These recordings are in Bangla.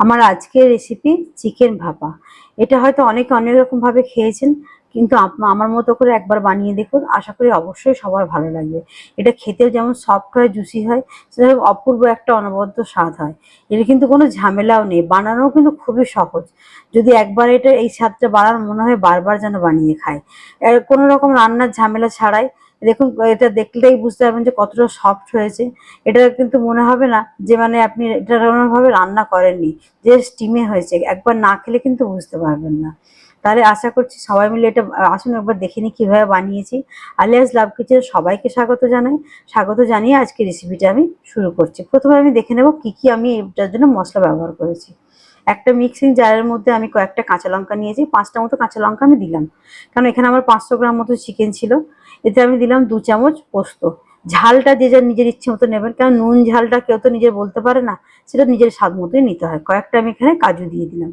আমার আজকের রেসিপি চিকেন ভাপা। এটা হয়তো অনেকে অনেক রকম ভাবে খেয়েছেন, কিন্তু আমার মতো করে একবার বানিয়ে দেখুন, আশা করি অবশ্যই সবার ভালো লাগবে। এটা খেতেও যেমন সফট হয় জুসি হয়, সেরকম অপূর্ব একটা অনবদ্য স্বাদ হয়। এটা কিন্তু কোনো ঝামেলাও নেই, বানানোও কিন্তু খুবই সহজ। যদি একবার এটা, এই স্বাদটা বানার মনে হয়, বারবার যেন বানিয়ে খায়। কোনো রকম রান্নার ঝামেলা ছাড়াই দেখুন, এটা দেখলেই বুঝতে পারবেন যে কতটা সফট হয়েছে। এটা কিন্তু মনে হবে না যে মানে আপনি এটা কোনোভাবে রান্না করেননি, যে স্টিমে হয়েছে। একবার না খেলে কিন্তু বুঝতে পারবেন না। তাহলে আশা করছি সবাই মিলে এটা, আসুন একবার দেখে নিই কীভাবে বানিয়েছি। আলিয়াস লাভ কিচেন সবাইকে স্বাগত জানাই। স্বাগত জানিয়ে আজকে রেসিপিটা আমি শুরু করছি। প্রথমে আমি দেখে নেব কি কি আমি এটার জন্য মশলা ব্যবহার করেছি। একটা মিক্সিং জারের মধ্যে আমি কয়েকটা কাঁচা লঙ্কা নিয়েছি, পাঁচটা মতো কাঁচা লঙ্কা আমি দিলাম। কারণ এখানে আমার পাঁচশো গ্রাম মতো চিকেন ছিল। এতে আমি দিলাম দু চামচ পোস্ত। ঝালটা যে যার নিজের ইচ্ছে মতো নেবেন, কারণ নুন ঝালটা কেউ তো নিজের বলতে পারে না, সেটা নিজের স্বাদ মতোই নিতে হয়। কয়েকটা আমি এখানে কাজু দিয়ে দিলাম।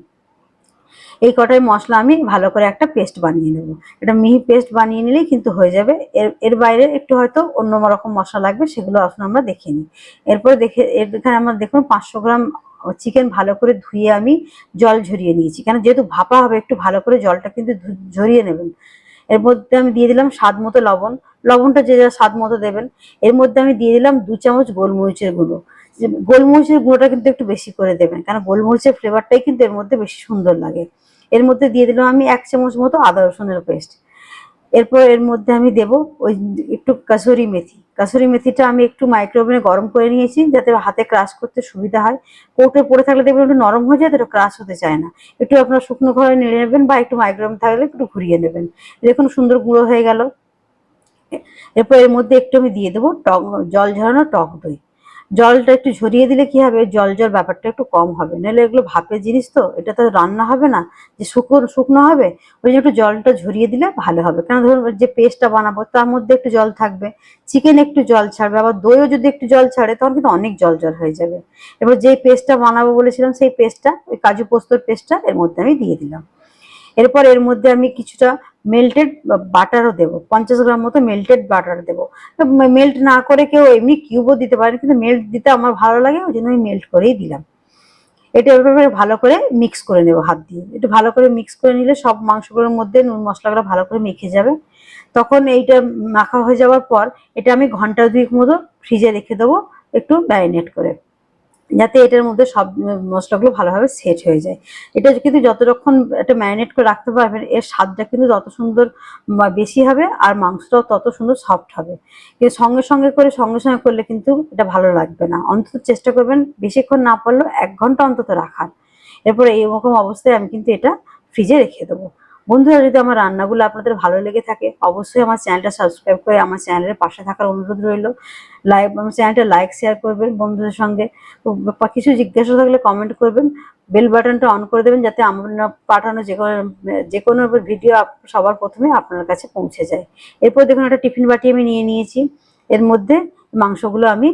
এই কটাই মশলা আমি ভালো করে একটা পেস্ট বানিয়ে নেব। এটা মিহি পেস্ট বানিয়ে নিলেই কিন্তু হয়ে যাবে। এর এর বাইরে একটু হয়তো অন্য রকম মশলা লাগবে, সেগুলো আসলে আমরা দেখে নিই। এরপরে দেখে, এর এখানে আমার দেখুন পাঁচশো গ্রাম চিকেন ভালো করে ধুয়ে আমি জল ঝরিয়ে নিয়েছি। কেন? যেহেতু ভাপা হবে, একটু ভালো করে জলটা কিন্তু ঝরিয়ে নেবেন। এর মধ্যে আমি দিয়ে দিলাম স্বাদ মতো লবণ। লবণটা যে যা স্বাদ মতো দেবেন। এর মধ্যে আমি দিয়ে দিলাম দু চামচ গোলমরিচের গুঁড়ো। গোলমরিচের গুঁড়োটা কিন্তু একটু বেশি করে দেবেন কারণ গোলমরিচের ফ্লেভারটাই কিন্তু এর মধ্যে বেশি সুন্দর লাগে। এর মধ্যে দিয়ে দিলাম আমি এক চামচ মতো আদা রসুনের পেস্ট এরপর এর মধ্যে আমি দেব ওই একটু কাসুরি মেথি। কাসুরি মেথিটা আমি একটু মাইক্রোওভেনে গরম করে নিয়েছি যাতে হাতে ক্রাশ করতে সুবিধা হয়। কৌটো পড়ে থাকলে দেখবেন একটু নরম হয়ে যায়, তো ক্রাশ হতে চায় না। একটু আপনার শুকনো ঘরে নিয়ে নেবেন বা একটু মাইক্রোওভেন থাকলে একটু ঘুরিয়ে নেবেন। দেখুন সুন্দর গুঁড়ো হয়ে গেল। এরপর এর মধ্যে একটু আমি দিয়ে দেবো টক, জল ঝরানো টক দই। জলটা একটু ঝরিয়ে দিলে কি হবে? জল জল ব্যাপারটা একটু কম হবে। নাহলে এগুলো ভাপের জিনিস তো, এটা তো রান্না হবে না, যে শুকনো শুকনো হবে, ওই জন্য একটু জলটা ঝরিয়ে দিলে ভালো হবে। কেন ধরুন যে পেস্টটা বানাবো, তার মধ্যে একটু জল থাকবে চিকেন একটু জল ছাড়বে, আবার দইও যদি একটু জল ছাড়ে, তখন কিন্তু অনেক জল জল হয়ে যাবে। এবার যেই পেস্টটা বানাবো বলেছিলাম, সেই পেস্টটা ওই কাজু পোস্তর পেস্টটা এর মধ্যে আমি দিয়ে দিলাম। এরপর এর মধ্যে আমি কিছুটা মেল্টেড বাটারও দেবো, পঞ্চাশ গ্রাম মতো মেল্টেড বাটার দেবো। মেল্ট না করে কেউ এমনি কিউবও দিতে পারে কিন্তু মেল্ট দিতে আমার ভালো লাগে, ওই জন্য আমি মেল্ট করেই দিলাম। এটা এভাবে ভালো করে মিক্স করে নেব হাত দিয়ে। একটু ভালো করে মিক্স করে নিলে সব মাংসগুলোর মধ্যে নুন মশলাগুলো ভালো করে মেখে যাবে। তখন এইটা মাখা হয়ে যাওয়ার পর, এটা আমি ঘণ্টা দুই মতো ফ্রিজে রেখে দেবো, একটু ম্যারিনেট করে। যাতে এটার মধ্যে সব মশলাগুলো ভালোভাবে সেট হয়ে যায়। এটা কিন্তু যতক্ষণ এটা ম্যারিনেট করে রাখতে পারবেন, এর স্বাদটা কিন্তু তত সুন্দর বেশি হবে আর মাংসটাও তত সুন্দর সফট হবে। কিন্তু সঙ্গে সঙ্গে করে, সঙ্গে সঙ্গে করলে কিন্তু এটা ভালো লাগবে না। অন্তত চেষ্টা করবেন বেশিক্ষণ না পারলেও এক ঘণ্টা অন্তত রাখার। এরপরে এইরকম অবস্থায় আমি কিন্তু এটা ফ্রিজে রেখে দেবো। বন্ধুরা, যদি আমার রান্নাগুলো আপনাদের ভালো লেগে থাকে, অবশ্যই আমার চ্যানেলটা সাবস্ক্রাইব করে আমার চ্যানেলের পাশে থাকার অনুরোধ রইল। লাইক আমার চ্যানেলটা লাইক শেয়ার করবেন বন্ধুদের সঙ্গে। কিছু জিজ্ঞাসা থাকলে কমেন্ট করবেন। বেল বাটনটা অন করে দেবেন যাতে আমার পাঠানো যে কোনো যে কোনো ভিডিও সবার প্রথমে আপনার কাছে পৌঁছে যায়। এরপর দেখুন একটা টিফিন বাটি আমি নিয়ে নিয়েছি। এর মধ্যে মাংসগুলো আমি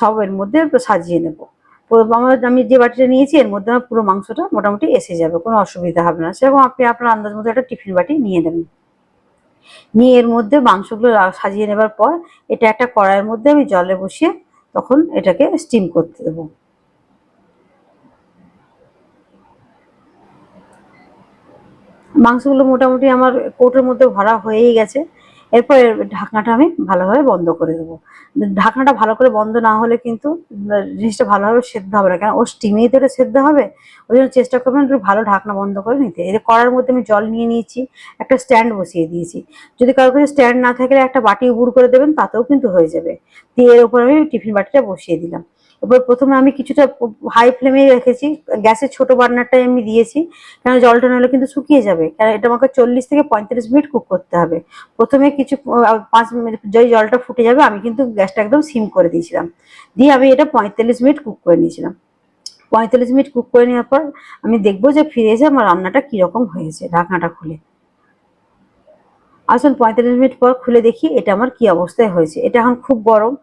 সব এর মধ্যে সাজিয়ে নেব। আমার আমি যে বাটিটা নিয়েছি, এর মধ্যে আমার পুরো মাংসটা মোটামুটি এসে যাবে, কোনো অসুবিধা হবে না। সেরকম আপনি আপনার আন্দাজ মতো একটা টিফিন বাটি নিয়ে নেবেন। নিয়ে এর মধ্যে মাংসগুলো সাজিয়ে নেবার পর এটা একটা কড়াইয়ের মধ্যে আমি জলে বসিয়ে তখন এটাকে স্টিম করতে দেবো। মাংসগুলো মোটামুটি আমার কোটের মধ্যে ভরা হয়েই গেছে। এরপর এর ঢাকনাটা আমি ভালোভাবে বন্ধ করে দেবো। ঢাকনাটা ভালো করে বন্ধ না হলে কিন্তু জিনিসটা ভালোভাবে সেদ্ধ হবে না। কেন? ও স্টিমেই এটা সেদ্ধ হবে। ওই জন্য চেষ্টা করবেন একটু ভালো ঢাকনা বন্ধ করে নিতে। এর কড়ার মধ্যে আমি জল নিয়ে নিয়েছি, একটা স্ট্যান্ড বসিয়ে দিয়েছি। যদি কারোর কাছে স্ট্যান্ড না থাকলে একটা বাটি উবুর করে দেবেন, তাতেও কিন্তু হয়ে যাবে। দিয়ে এর উপর আমি টিফিন বাটিটা বসিয়ে দিলাম। এবার প্রথমে আমি কিছুটা হাই ফ্লেমে রেখেছি। গ্যাসের ছোট বার্নারটাই আমি দিয়েছি। কারণ জলটা নাহলে কিন্তু শুকিয়ে যাবে। কারণ এটা আমাকে চল্লিশ থেকে পঁয়তাল্লিশ মিনিট কুক করতে হবে। প্রথমে কিছু পাঁচ মিনিট যেই জলটা ফুটে যাবে, আমি কিন্তু গ্যাসটা একদম সিম করে দিয়েছিলাম। দিয়ে আমি এটা পঁয়তাল্লিশ মিনিট কুক করে নিয়েছিলাম। পঁয়তাল্লিশ মিনিট কুক করে নেওয়ার পর আমি দেখব যে ফিরে এসে আমার রান্নাটা কীরকম হয়েছে ঢাকনাটা খুলে। আসুন পঁয়তাল্লিশ মিনিট পর খুলে দেখি এটা আমার কি অবস্থায় হয়েছে। এটা এখন খুব গরম।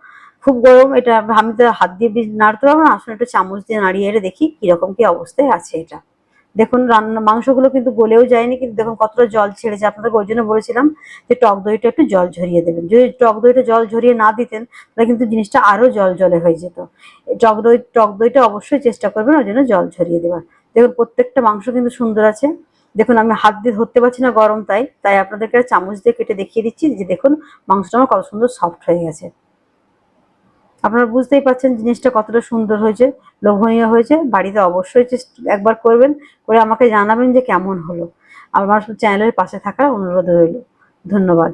খুব গরম, এটা আমি তো হাত দিয়ে নাড়তে পারব না, আসলে একটু চামচ দিয়ে নাড়িয়ে এড়ে দেখি কীরকম কি অবস্থায় আছে এটা। দেখুন, রান্না, মাংসগুলো কিন্তু গলেও যায়নি, কিন্তু দেখুন কতটা জল ছেড়েছে। আপনাদেরকে ওই জন্য বলেছিলাম যে টক দইটা একটু জল ঝরিয়ে দেবেন। যদি টক দইটা জল ঝরিয়ে না দিতেন, তাহলে কিন্তু জিনিসটা আরও জল জলে হয়ে যেত। টক দই, টক দইটা অবশ্যই চেষ্টা করবেন ওই জন্য জল ঝরিয়ে দেবেন দেখুন, প্রত্যেকটা মাংস কিন্তু সুন্দর আছে। দেখুন, আমি হাত দিয়ে ধরতে পারছি না গরম, তাই তাই আপনাদেরকে চামচ দিয়ে কেটে দেখিয়ে দিচ্ছি যে দেখুন মাংসটা আমার কত সুন্দর সফট হয়ে গেছে। আপনারা বুঝতেই পারছেন জিনিসটা কতটা সুন্দর হয়েছে, লোভনীয় হয়েছে। বাড়িতে অবশ্যই একবার করবেন, করে আমাকে জানাবেন যে কেমন হলো। আমার চ্যানেলের পাশে থাকার অনুরোধ রইল। ধন্যবাদ।